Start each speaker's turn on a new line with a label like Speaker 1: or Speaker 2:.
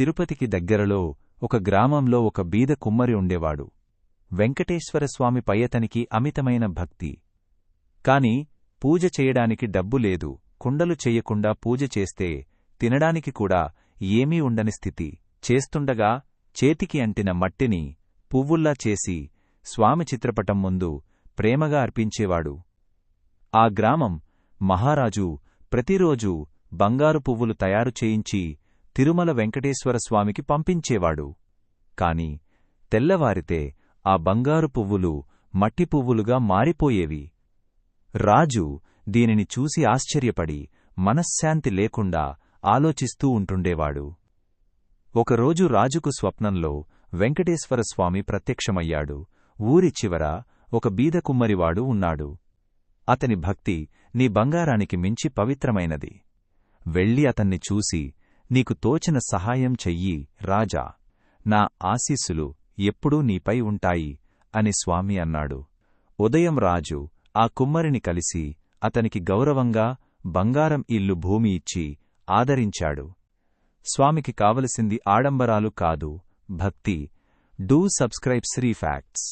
Speaker 1: తిరుపతికి దగ్గరలో ఒక గ్రామంలో ఒక బీద కుమ్మరి ఉండేవాడు. వెంకటేశ్వరస్వామి పయ్యతనికి అమితమైన భక్తి. కాని పూజ చేయడానికి డబ్బు లేదు కుండలు చెయ్యకుండా పూజ చేస్తే తినడానికి కూడా ఏమీ ఉండని స్థితి. చేస్తుండగా చేతికి అంటిన మట్టిని పువ్వుల్లా చేసి స్వామి చిత్రపటం ముందు ప్రేమగా అర్పించేవాడు. ఆ గ్రామం మహారాజు ప్రతిరోజూ బంగారు పువ్వులు తయారు చేయించి తిరుమల వెంకటేశ్వర స్వామికి పంపించేవాడు. కాని తెల్లవారితే ఆ బంగారు పువ్వులు మట్టి పువ్వులుగా మారిపోయేవి. రాజు దీనిని చూసి ఆశ్చర్యపడి మనశ్శాంతి లేకుండా ఆలోచిస్తూ ఉంటుండేవాడు. ఒకరోజు రాజుకు స్వప్నంలో వెంకటేశ్వరస్వామి ప్రత్యక్షమయ్యాడు. ఊరి చివర ఒక బీద కుమ్మరివాడు ఉన్నాడు. అతని భక్తి నీ బంగారానికి మించి పవిత్రమైనది. వెళ్ళి అతన్ని చూసి నీకు తోచిన సహాయం చెయ్యి రాజా. నా ఆశీస్సులు ఎప్పుడూ నీపై ఉంటాయి అని స్వామి అన్నాడు. ఉదయం రాజు ఆ కుమ్మరిని కలిసి అతనికి గౌరవంగా బంగారం ఇల్లు భూమి ఇచ్చి ఆదరించాడు. స్వామికి కావలసింది ఆడంబరాలు కాదు భక్తి. Do subscribe Sri facts.